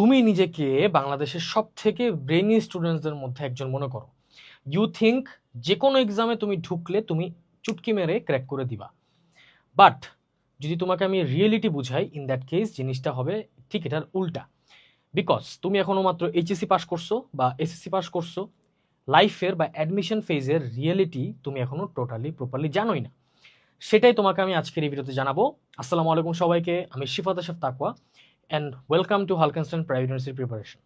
তুমি নিজেকে বাংলাদেশের সব থেকে ব্রেনি স্টুডেন্টসদের মধ্যে একজন মনে করো। ইউ থিঙ্ক যে কোনো এক্সামে তুমি ঢুকলে তুমি চুটকি মেরে ক্র্যাক করে দিবা। বাট যদি তোমাকে আমি রিয়েলিটি বুঝাই ইন দ্যাট কেস জিনিসটা হবে ঠিক এটার উল্টা। বিকজ তুমি এখনও মাত্র এইচএসসি পাস করছ বা এসএসসি পাস করছ লাইফের বা অ্যাডমিশন ফেজের রিয়েলিটি তুমি এখনও টোটালি প্রপারলি জানোই না। সেটাই তোমাকে আমি আজকের এই ভিডিওতে জানাব। আসসালামু আলাইকুম সবাইকে, আমি Shifat Ashaf Taqwa. And welcome to হালকেনস্টান private university preparation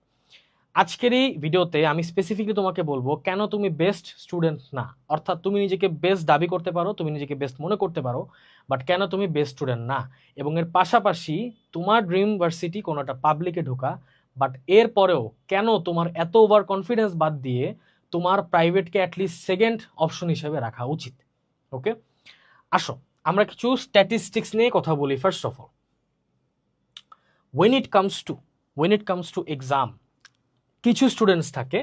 আজকের এই ভিডিওতে আমি স্পেসিফিকলি তোমাকে বলব, কেন তুমি বেস্ট স্টুডেন্ট না? অর্থাৎ তুমি নিজেকে বেস্ট দাবি করতে পারো, তুমি নিজেকে বেস্ট মনে করতে পারো বাট কেন তুমি বেস্ট স্টুডেন্ট না? এবং এর পাশাপাশি তোমার ড্রিম ভার্সিটি কোনো একটা পাবলিকে ঢোকা বাট এর পরেও কেন তোমার এত ওভার কনফিডেন্স বাদ দিয়ে তোমার প্রাইভেটকে অ্যাটলিস্ট সেকেন্ড অপশন হিসেবে রাখা উচিত? ওকে আসো, আমরা কিছু স্ট্যাটিস্টিক্স নিয়ে কথা বলি first of all when it comes to when it comes to exam কিছু স্টুডেন্টস থাকে,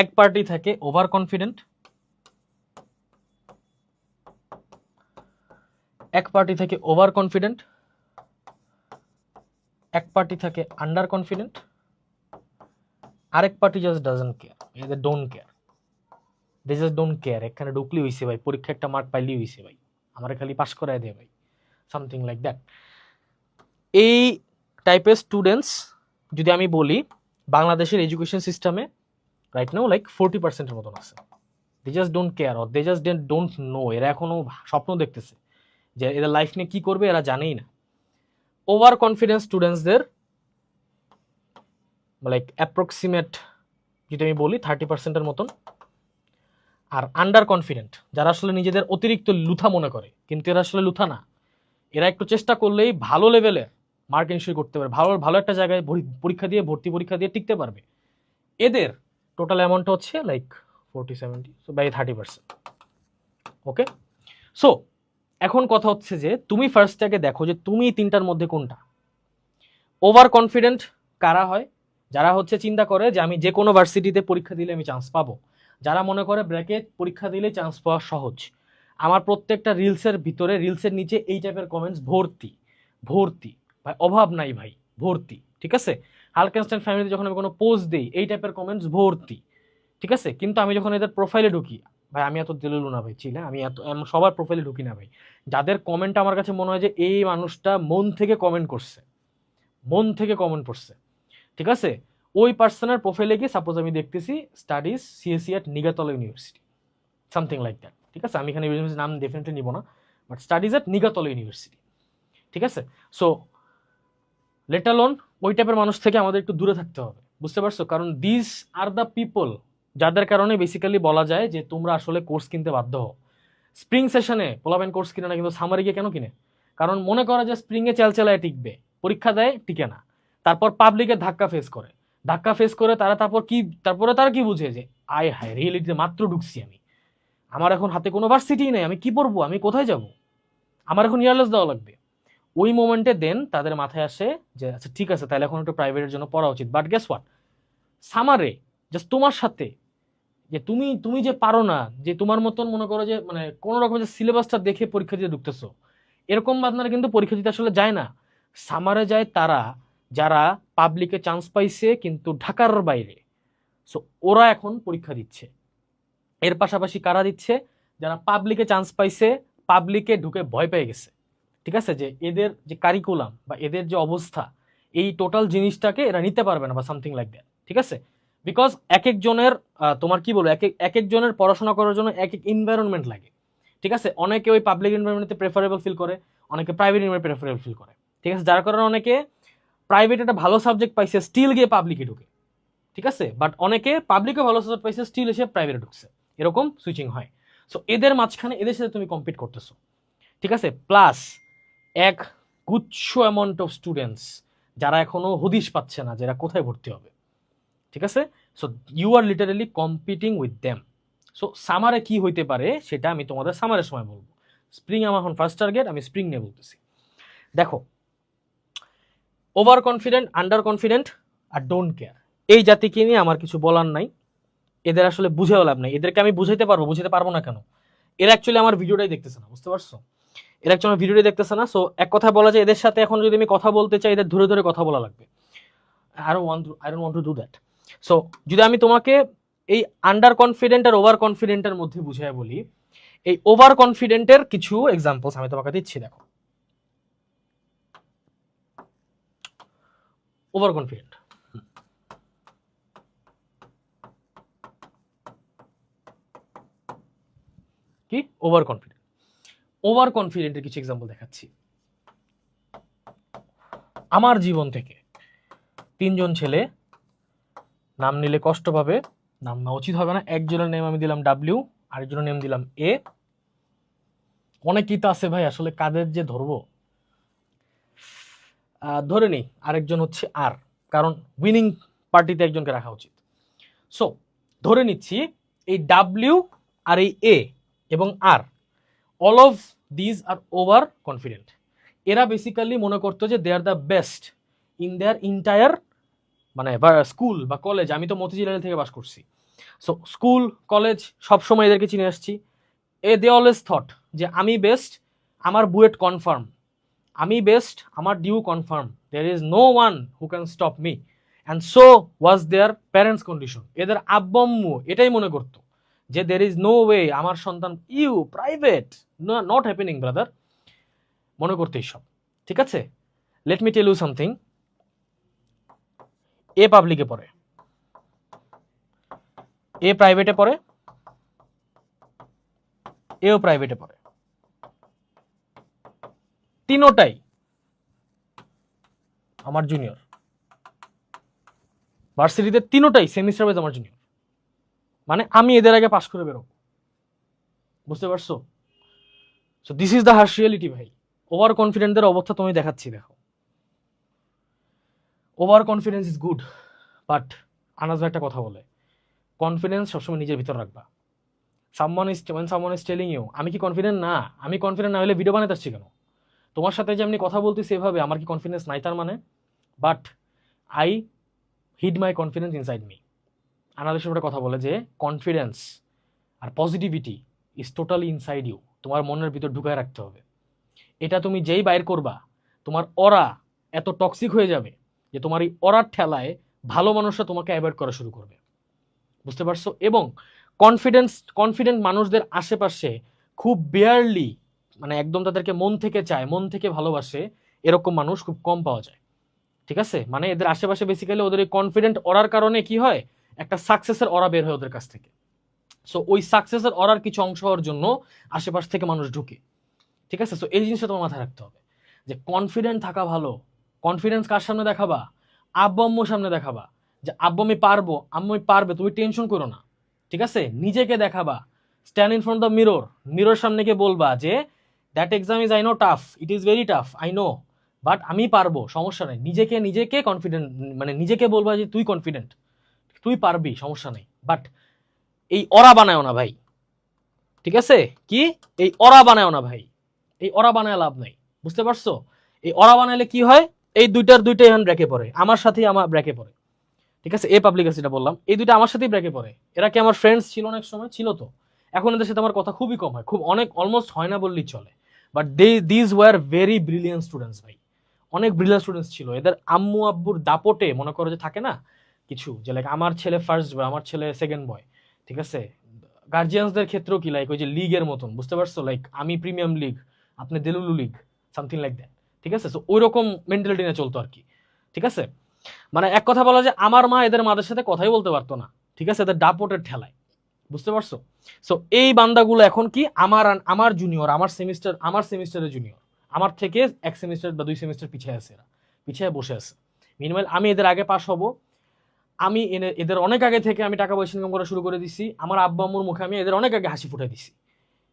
এক পার্টি থাকে ওভার কনফিডেন্ট এক পার্টি থাকে ওভার কনফিডেন্ট এক পার্টি থাকে আন্ডার কনফিডেন্ট আরেক পার্টি জাস্ট ডাজন্ট কেয়ার এদের don't care they just don't care এখানে ঢুকলি হইছে ভাই পরীক্ষা একটা মার্ক পাইলি হইছে ভাই, আমার খালি পাস করায় দে ভাই সামথিং লাইক দ্যাট এই টাইপের স্টুডেন্টস যদি আমি বলি, বাংলাদেশের এডুকেশন সিস্টেমে রাইট নাও লাইক ফোরটি পার্সেন্টের মতন আছে। They just don't care or they just don't know এরা এখনও স্বপ্ন দেখতেছে যে এরা লাইফ নিয়ে কী করবে, এরা জানেই না। ওভার কনফিডেন্স স্টুডেন্টসদের লাইক অ্যাপ্রক্সিমেট যদি আমি বলি থার্টি পার্সেন্টের মতন। আর আন্ডার কনফিডেন্ট যারা আসলে নিজেদের অতিরিক্ত লুথা মনে করে, কিন্তু এরা আসলে লুথা না। এরা একটু চেষ্টা করলেই ভালো লেভেলের মার্ক এনশিওর করতে পারবে ভালো ভালো একটা জায়গায় পরীক্ষা দিয়ে, ভর্তি পরীক্ষা দিয়ে টিকতে পারবে। এদের টোটাল অ্যামাউন্টটা হচ্ছে like forty seventy so by thirty percent okay so এখন কথা হচ্ছে যে, তুমি ফার্স্টটাকে দেখো যে, তুমি তিনটার মধ্যে কোনটা? ওভার কনফিডেন্ট কারা হয়? যারা হচ্ছে চিন্তা করে যে, আমি যে কোনো ভার্সিটিতে পরীক্ষা দিলে আমি চান্স পাবো। যারা মনে করে ব্র্যাকেট পরীক্ষা দিলে চান্স পাওয়া সহজ। আমার প্রত্যেকটা রিলসের ভিতরে রিলসের নিচে এই টাইপের কমেন্টস ভর্তি ভর্তি। ভাই, অভাব নাই ভাই, ভর্তি, ঠিক আছে? হালকেনস্টাইন ফ্যামিলিতে যখন আমি কোনো পোস্ট দিই, এই টাইপের কমেন্টস ভর্তি, ঠিক আছে? কিন্তু আমি যখন এদের প্রোফাইলে ঢুকি, ভাই, আমি এত দিলু না ভাই ছিল আমি এত সবার প্রোফাইলে ঢুকি না ভাই। যাদের কমেন্ট আমার কাছে মনে হয় যে, এই মানুষটা মন থেকে কমেন্ট করছে, মন থেকে কমেন্ট করছে, ঠিক আছে? ওই পার্সনের প্রোফাইলে গিয়ে সাপোজ আমি দেখতেছি studies CSC at Nigatola university something like that ঠিক আছে? আমি এখানে নাম ডেফিনেটলি নিব না but studies at Nigatola university ঠিক আছে? সো লেটালন ওই টাইপের মানুষ থেকে আমাদের একটু দূরে থাকতে হবে। বুঝতে পারছ? কারণ দিস আর দ্য পিপল যাদের কারণে বেসিক্যালি বলা যায় যে তোমরা আসলে কোর্স কিনতে বাধ্য হও। স্প্রিং সেশনে পোলাবেন কোর্স কিনে না, কিন্তু সামারে গিয়ে কেন কিনে? কারণ মনে করা যে স্প্রিংয়ে চালচালায় টিকবে, পরীক্ষা দেয়, টিকে না। তারপর পাবলিকের ধাক্কা ফেস করে। ধাক্কা ফেস করে তারা তারপর কি, তারপরে তারা কি বুঝে যে, আয় হায় রিয়েলিটিতে মাত্র ঢুকছি আমি। আমার এখন হাতে কোনো ভার্সিটি নেই, আমি কি পড়ব? আমি কোথায় যাব? আমার এখন ইয়ারলেস দেওয়া লাগবে। ওই মোমেন্টে দেন তাদের মাথায় আসে যে আচ্ছা ঠিক আছে, তাহলে এখন একটু প্রাইভেটের জন্য পড়া উচিত। বাট গেস হোয়াট সামারে জাস্ট তোমার সাথে, যে তুমি তুমি যে পারো না, যে তোমার মতন মনে করো যে মানে কোনো রকমের যে সিলেবাসটা দেখে পরীক্ষা দিতে ঢুকতেছো, এরকম আপনারা কিন্তু পরীক্ষা দিতে আসলে যায় না। সামারে যায় তারা, যারা পাবলিকে চান্স পাইছে কিন্তু ঢাকার বাইরে। সো ওরা এখন পরীক্ষা দিচ্ছে। এর পাশাপাশি কারা দিচ্ছে? যারা পাবলিকে চান্স পাইছে পাবলিকে ঢুকে ভয় পেয়ে গেছে। ঠিক আছে? যে এদের যে কারিকুলাম বা এদের যে অবস্থা, এই টোটাল জিনিসটাকে এরা নিতে পারবে না বা সামথিং লাইক দ্যাট ঠিক আছে? বিকজ এক একজনের তোমার কি বলব? এক এক- এক একজনের পড়াশোনা করার জন্য এক এক এনভায়রনমেন্ট লাগে, ঠিক আছে? অনেকে ওই পাবলিক এনভায়রনমেন্টে প্রেফারেবল ফিল করে, অনেকে প্রাইভেট এনভায়রনমেন্ট প্রেফারেবল ফিল করে, ঠিক আছে? যার কারণে অনেকে প্রাইভেট একটা ভালো সাবজেক্ট পাইছে স্টিল গিয়ে পাবলিকে ঢুকে, ঠিক আছে? বাট অনেকে পাবলিকে ভালো সাবজেক্ট পাইছে স্টিল এসে প্রাইভেটে ঢুকছে, এরকম সুইচিং হয়। সো এদের মাঝখানে এদের সাথে তুমি কম্পিট করতেছো, ঠিক আছে? প্লাস এক গুচ্ছ অ্যামাউন্ট অফ স্টুডেন্টস যারা এখনও হদিশ পাচ্ছে না যারা কোথায় ভর্তি হবে। ঠিক আছে? So you are literally competing with them so সামারে কি হইতে পারে সেটা আমি তোমাদের সামারের সময় বলব। স্প্রিং আমার এখন ফার্স্ট টার্গেট আমি স্প্রিং নিয়ে বলতেছি। দেখো ওভার কনফিডেন্ট আন্ডার কনফিডেন্ট আর ডোন্ট কেয়ার এই জাতিকে নিয়ে আমার কিছু বলার নাই। এদের আসলে বুঝেও লাভ নাই। এদেরকে আমি বুঝাইতে পারব বুঝাতে পারব না কেন? এরা অ্যাকচুয়ালি আমার ভিডিওটাই দেখতেছে না, বুঝতে পারছ? এরা অ্যাকচুয়ালি ভিডিওটাই দেখতেছে না? সো এক কথা বলা যায়, এদের সাথে এখন যদি আমি কথা বলতে চাই, এদের ধরে ধরে কথা বলা লাগবে। I don't want I don't want to do that so যদি আমি তোমাকে এই আন্ডার কনফিডেন্ট আর ওভার কনফিডেন্টের মধ্যে বুঝিয়ে বলি, এই ওভার কনফিডেন্টের কিছু এক্সাম্পলস আমি তোমাকে দিচ্ছি, দেখো। ওভার কনফিডেন্ট কি? ওভার কনফিডেন্ট ওভার কনফিডেন্টের কিছু এক্সাম্পল দেখাচ্ছি। আমার জীবন থেকে তিনজন ছেলে নাম নিলে কষ্ট পাবে, নাম না উচিত হবে না। একজনের নেম আমি দিলাম ডাব্লিউ আরেকজনের নেম দিলাম এ অনেকেই তো আছে ভাই, আসলে কাদের যে ধরবো? ধরে নিই, আরেকজন হচ্ছে আর কারণ উইনিং পার্টিতে একজনকে রাখা উচিত। সো ধরে নিচ্ছি এই ডাব্লিউ আর এই এ এবং আর all of these are over confident এরা বেসিক্যালি মনে করতো যে they are the best in their entire মানে স্কুল বা কলেজ আমি তো মতিঝিলাল থেকে বাস করছি। সো স্কুল কলেজ সব সময় এদেরকে চিনে আসছি। এ দে অলওয়েজ থট যে আমি বেস্ট আমার বুয়েট কনফার্ম আমি বেস্ট আমার DU confirm there is no one who can stop me and so was their parents condition এদের আব্বম্মু এটাই মনে করতো। যে দের ইজ নো ওয়ে আমার সন্তান, you private not happening brother মনে করতে সব ঠিক আছে? Let me tell you something এ পাবলিকে পড়ে। এ প্রাইভেটে পড়ে। এও প্রাইভেটে পড়ে। তিনোটাই আমার জুনিয়র ভার্সিটিতে তিনোটাই সেমিস্টার ওয়াইজ আমার জুনিয়র মানে আমি এদের আগে পাশ করে বেরোবো। বুঝতে পারছ? So this is the harsh reality ভাই। ওভার কনফিডেন্টদের অবস্থা তুমি দেখাচ্ছি, দেখো। Over confidence is good but আনাজ ভাই একটা কথা বলে। কনফিডেন্স সবসময় নিজের ভিতর রাখবা। Someone is when someone is telling you আমি কি কনফিডেন্ট না, আমি কনফিডেন্ট না হলে ভিডিও বানাতে আসছি কেন? তোমার সাথে যে আমি কথা বলতেছি এভাবে আমার কি কনফিডেন্স নাই তার মানে? But I hide my confidence inside me আনাদের সাথে কথা বলে যে confidence R positivity is totally inside you তোমার মনের ভিতর ঢুকায় রাখতে হবে। এটা তুমি যেই বাইর করবা, তোমার অরা এত টক্সিক হয়ে যাবে যে তোমার এই অরার ঠেলায় ভালো মানুষরা তোমাকে অ্যাভয়েড করা শুরু করবে। বুঝতে পারছ? এবং কনফিডেন্স কনফিডেন্ট মানুষদের আশেপাশে খুব বেয়ারলি মানে একদম তাদেরকে মন থেকে চায়, মন থেকে ভালোবাসে এরকম মানুষ খুব কম পাওয়া যায়। ঠিক আছে? মানে এদের আশেপাশে বেসিক্যালি ওদের এই কনফিডেন্ট অরার কারণে কি হয়? একটা সাকসেসের অরা বের হয় ওদের কাছ থেকে। সো ওই সাকসেসের অরার কিছু অংশ হওয়ার জন্য আশেপাশ থেকে মানুষ ঢুকে। ঠিক আছে? সো এই জিনিসটা তোমার মাথায় রাখতে হবে। যে কনফিডেন্ট থাকা ভালো। কনফিডেন্স কার সামনে দেখাবা? আব্বু আম্মুর সামনে দেখাবা। যে, আব্বু, আমি পারব। আম্মু, আমি পারবে। তুমি টেনশন করো না। ঠিক আছে? নিজেকে দেখাবা। Stand in front the mirror mirror সামনে গিয়ে বলবা যে that exam is I know tough it is very tough I know but আমি পারব। সমস্যা নেই। নিজেকে নিজেকে কনফিডেন্ট মানে নিজেকে বলবা যে, তুই কনফিডেন্ট তুই পারবি, সমস্যা নেই। বাট এই অরা বানায় না ভাই। ঠিক আছে? কি? এই অরা বানায় না ভাই। এই অরা বানায় লাভ নাই। বুঝতে পারছ? এই অরা বানাইলে কি হয়? এই দুইটার দুইটাই এখন ব্র্যাকে পড়ে। আমার সাথেই আমার ব্র্যাকে পড়ে। ঠিক আছে? এ পাবলিক যেটা বললাম। এই দুইটা আমার সাথেই ব্র্যাকে পড়ে। এরা কি আমার ফ্রেন্ডস ছিল অনেক সময়? ছিল তো। এখন এদের সাথে আমার কথা খুবই কম হয়। খুব অনেক অলমোস্ট হয় না বললেই চলে। But they these were very brilliant students ভাই। অনেক ব্রিলিয়ান্ট স্টুডেন্টস ছিল। এদের আম্মু আব্বুর দাপটে মনে করো যে থাকে না কিছু, যে লাইক আমার ছেলে ফার্স্ট বয় আমার ছেলে সেকেন্ড বয় ঠিক আছে? গার্জিয়ানসদের ক্ষেত্রেও কি লাইক ওই যে লিগের মতন, বুঝতে পারছ? লাইক আমি প্রিমিয়াম লিগ আপনি delulu league something like that ঠিক আছে? সো ওই রকম মেন্টালিটি নিয়ে চলতো আর কি ঠিক আছে? মানে এক কথা বলা যে আমার মা এদের মাদের সাথে কথাই বলতে পারতো না, ঠিক আছে? এদের ডাপটের ঠেলায়, বুঝতে পারছ? সো এই বান্দাগুলো এখন কি, আমার আমার জুনিয়র আমার সেমিস্টার আমার সেমিস্টারের জুনিয়র আমার থেকে এক সেমিস্টার বা দুই সেমিস্টার পিছিয়ে আছে এরা, পিছিয়ে বসে আছে। মিনিমাল আমি এদের আগে পাস হব আমি এদের অনেক আগে থেকে আমি টাকা পয়সা ইনকাম করা শুরু করে দিছি। আমার আব্বা আম্মুর মুখে আমি এদের অনেক আগে হাসি ফুটে দিছি।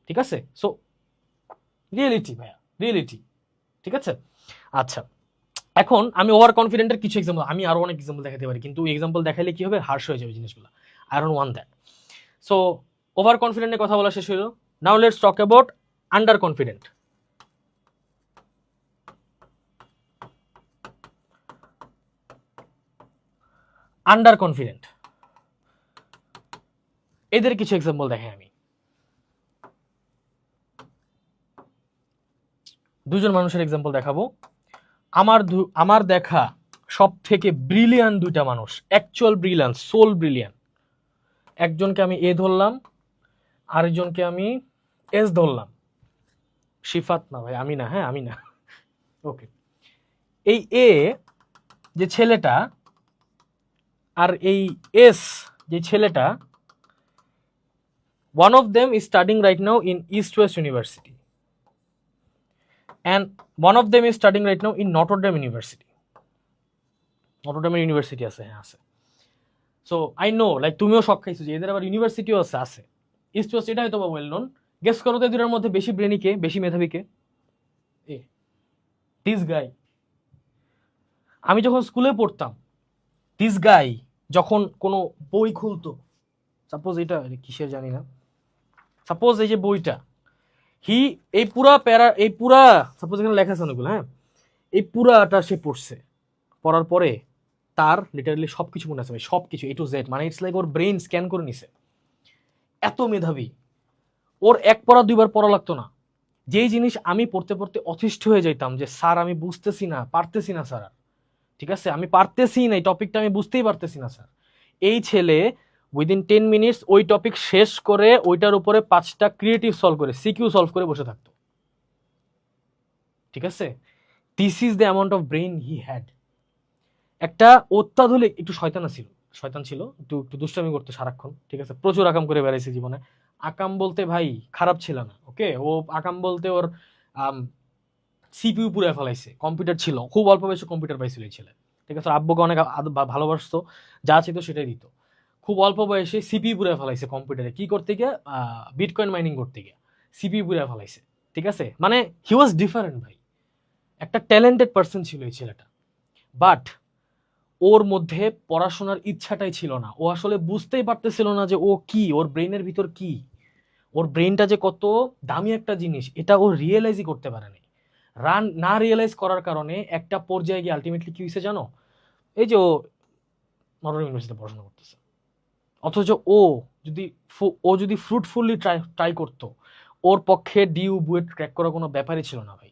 ঠিক আছে? সো রিয়েলিটি ভাইয়া রিয়েলিটি ঠিক আছে? আচ্ছা এখন আমি ওভার কনফিডেন্টের কিছু এক্সাম্পল আমি আরও অনেক এক্সাম্পল দেখাতে পারি, কিন্তু এক্সাম্পল দেখাইলে কী হবে? হার্শ হয়ে যাবে জিনিসগুলো। I don't want that so over কনফিডেন্টের কথা বলা শেষ হলো now let's talk about under confident under confident এদের কিছু এক্সাম্পল দেখাই আমি। দুজন মানুষের এক্সাম্পল দেখাবো। আমার আমার দেখা সব থেকে ব্রিলিয়ান দুইটা মানুষ অ্যাকচুয়াল ব্রিলিয়ান সোল ব্রিলিয়ান একজনকে আমি এ ধরলাম, আরেকজনকে আমি এস ধরলাম। শিফাত না ভাই, আমি না হ্যাঁ আমি না। ওকে এই এ যে ছেলেটা আর এই এস যে ছেলেটা them is studying right now in east west university. And one of them is studying right now in notre dame university. Notre dame university আছে হ্যাঁ আছে। সো আই নো লাইক তুমিও শখ খাইছো যে এদের আবার ইউনিভার্সিটিও আছে আছে। ইস্ট ওয়েস্ট এটা হয়তো বা ওয়েল নোন গেস করো তো এই দুটার মধ্যে বেশি ব্রেনি কে, বেশি মেধাবী কে? এ দিস গাই আমি যখন স্কুলে পড়তাম দিস গাই যখন কোনো বই খুলতো সাপোজ এটা কিসের জানি না সাপোজ এই যে বইটা হি এই পুরা প্যারা, এই পুরা সাপোজ এখানে লেখা আছে অনেকগুলো হ্যাঁ? এই পুরাটা সে পড়ছে, পড়ার পরে তার লিটারালি সব কিছু মনে আছে সব কিছু এ টু জেড মানে ইটস লাইক ওর ব্রেন স্ক্যান করে নিছে। এত মেধাবী, ওর এক পড়া দুইবার পড়া লাগতো না। যেই জিনিস আমি পড়তে পড়তে অতিষ্ঠ হয়ে যাইতাম যে, স্যার, আমি বুঝতেছি না, পারতেছি না, স্যার। ঠিক আছে? আমি পারতেছি না, এই টপিকটা আমি বুঝতেই পারতেছি না, স্যার। এই ছেলে উইদিন টেন মিনিটস ওই টপিক শেষ করে ওইটার উপরে পাঁচটা ক্রিয়েটিভ সলভ করে সিকিউ সলভ করে বসে থাকতো। ঠিক আছে? This is the amount of brain he had একটা অত্যাধুনিক, একটু শয়তানা ছিল, শয়তান ছিল, একটু একটু দুষ্টামি করতো সারাক্ষণ, ঠিক আছে? প্রচুর আকাম করে বেড়াইছে জীবনে। আকাম বলতে ভাই, খারাপ ছিল না ওকে ও আকাম বলতে ওর সিপিইউ পুরে ফেলাইছে। কম্পিউটার ছিল। খুব অল্প বয়সে কম্পিউটার পাইছিল এই ছেলে। ঠিক আছে? আব্বুকে অনেক ভালোবাসতো। যা ছিল সেটাই দিত। খুব অল্প বয়সে সিপি পুরে ফেলাইছে কম্পিউটারে। কি করতে গিয়ে? বিটকয়েন মাইনিং করতে গিয়ে। সিপি পুরে ফেলাইছে। ঠিক আছে? মানে হি ওয়াজ ডিফারেন্ট ভাই। একটা ট্যালেন্টেড পার্সন ছিল এই ছেলেটা। বাট ওর মধ্যে পড়াশোনার ইচ্ছাটাই ছিল না। ও আসলে বুঝতেই পারতেছিল না যে ও কি, ওর ব্রেনের ভিতর কি। ওর ব্রেনটা যে কত দামি একটা জিনিস, এটা ও রিয়েলাইজই করতে পারেনি। রান না রিয়েলাইজ করার কারণে একটা পর্যায়ে গিয়ে আলটিমেটলি কি হয়েছে জানো? এই যে ও নটর ইউনিভার্সিটিতে পড়াশোনা করতেছে। অথচ ও যদি ও যদি ফ্রুটফুলি ট্রাই ট্রাই করতো, ওর পক্ষে ডিউ বুয়েট ক্র্যাক করার কোনো ব্যাপারই ছিল না ভাই।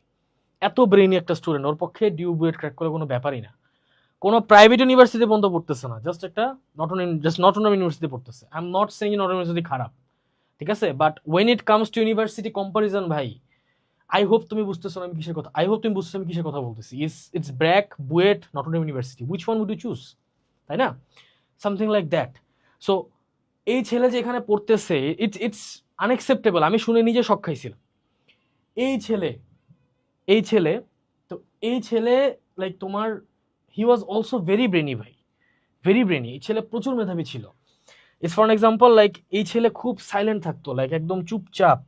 এত ব্রেইনি একটা স্টুডেন্ট ওর পক্ষে ডিউ বুয়েট ক্র্যাক করার কোনো ব্যাপারই না। কোনো প্রাইভেট ইউনিভার্সিটি বন্ধ পড়তেছে না জাস্ট একটা নট জাস্ট নট ইউনিভার্সিটি পড়তেছে। I am not saying not university খারাপ, ঠিক আছে? But when it comes to university comparison ভাই আই হোপ তুমি বুঝতেছো আমি কিসের কথা। আই হোপ তুমি বুঝতেছো আমি কিসের কথা বলতেছি। Is it's BRAC BUET not university which one would you choose তাই না? সামথিং লাইক দ্যাট সো এই ছেলে যে এখানে পড়তেছে ইটস ইটস আনএক্সেপ্টেবল আমি শুনে নিজে শখ খাইছিলাম। এই ছেলে এই ছেলে, তো এই ছেলে লাইক তোমার he was also very brainy ভাই। ভেরি ব্রেনি এই ছেলে প্রচুর মেধাবী ছিল। ইটস ফর এক্সাম্পল লাইক এই ছেলে খুব সাইলেন্ট থাকতো। লাইক একদম চুপচাপ।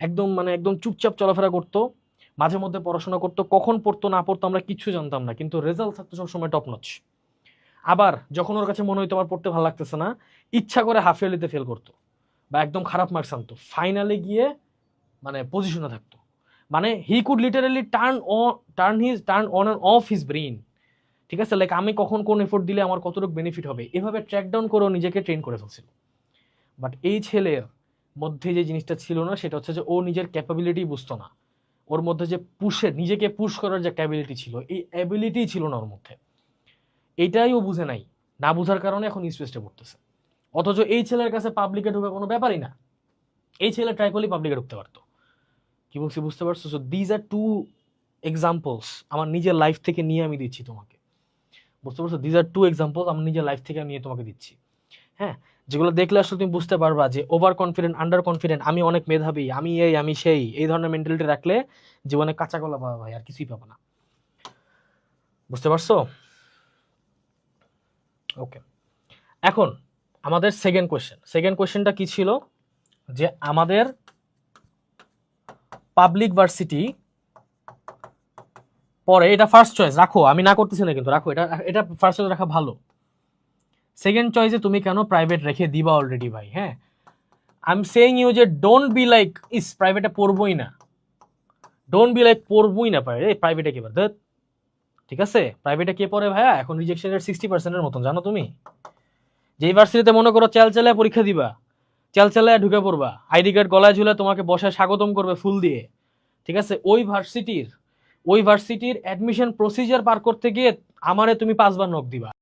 একদম মানে একদম চুপচাপ চলাফেরা করতো, মাঝে মধ্যে পড়াশোনা করতো, কখন পড়তো, না পড়তো আমরা কিচ্ছু জানতাম না, কিন্তু রেজাল্ট থাকতো সবসময় টপ নচ আবার যখন ওর কাছে মনে হইতো আমার পড়তে ভালো লাগতেছে না, ইচ্ছা করে হাফ ইয়ারলিতে ফেল করতো বা একদম খারাপ মার্কস আনতো। ফাইনালে গিয়ে মানে পজিশনে থাকতো। মানে he could literally turn O turn his turn on and off his brain ঠিক আছে? লাইক আমি কখন কোন এফোর্ট দিলে আমার কতটুকু বেনিফিট হবে? এভাবে ট্র্যাক ডাউন করেও নিজেকে ট্রেন করে ফেলছিল। বাট এই ছেলের মধ্যে যে জিনিসটা ছিল না, সেটা হচ্ছে যে ও নিজের ক্যাপাবিলিটি বুঝতো না। ওর মধ্যে যে পুশের নিজেকে পুশ করার যে একটা অ্যাবিলিটি ছিল, এই অ্যাবিলিটি ছিল না ওর মধ্যে। এটাই ও বুঝে নাই। না বুঝার কারণে এখন ওয়েস্টে পড়তেছে। অথচ এই ছেলের কাছে পাবলিকে ঢোকা কোনো ব্যাপারই না। এই ছেলে ট্রাই করলেই পাবলিকে ঢুকতে পারতো। কি বলছি, বুঝতে পারছ? So these are two examples আমার নিজের লাইফ থেকে নিয়ে আমি দিচ্ছি তোমাকে। বুঝতে পারছ? দিজ আর টু এক্সাম্পলস আমার নিজের লাইফ থেকে নিয়ে তোমাকে দিচ্ছি। হ্যাঁ? যেগুলো দেখলে আসলে তুমি বুঝতে পারবা যে ওভার কনফিডেন্ট আন্ডার কনফিডেন্ট আমি অনেক মেধাবী, আমি এই, আমি সেই, এই ধরনের মেন্টালিটি রাখলে জীবনে কাঁচা কলা পাবা ভাই, আর কিছুই পাবো না। বুঝতে পারছ? ওকে এখন আমাদের সেকেন্ড কোয়েশ্চেন সেকেন্ড কোয়েশ্চেনটা কি ছিল? যে আমাদের পাবলিক ভার্সিটি পরে, এটা ফার্স্ট চয়েস রাখো, আমি না করতেছি না কিন্তু, রাখো, এটা এটা ফার্স্ট চয়েস রাখা ভালো। সেকেন্ড চয়েসে তুমি কেন প্রাইভেট রেখে দিবা অলরেডি ভাই হ্যাঁ? আই এম সেইং ইউ যে ডোন্ট বি লাইক ইস প্রাইভেটে পড়বই না। ডোন্ট বি লাইক পড়বই না প্রাইভেট প্রাইভেটে কে পারে ঠিক আছে? প্রাইভেটে কে পড়ে ভাইয়া? এখন রিজেকশনের সিক্সটি পার্সেন্টের মতন, জানো তুমি? যে ইউনিভার্সিটিতে মনে করো চাল চালায় পরীক্ষা দিবা, চাল চালায় ঢুকে পড়বা আইডি কার্ড গলায় ঝুলে তোমাকে বসায় স্বাগতম করবে ফুল দিয়ে, ঠিক আছে? ওই ভার্সিটির ওই ভার্সিটির অ্যাডমিশন প্রসিজার পার করতে গিয়ে আমারে তুমি পাঁচবার নক দিবা।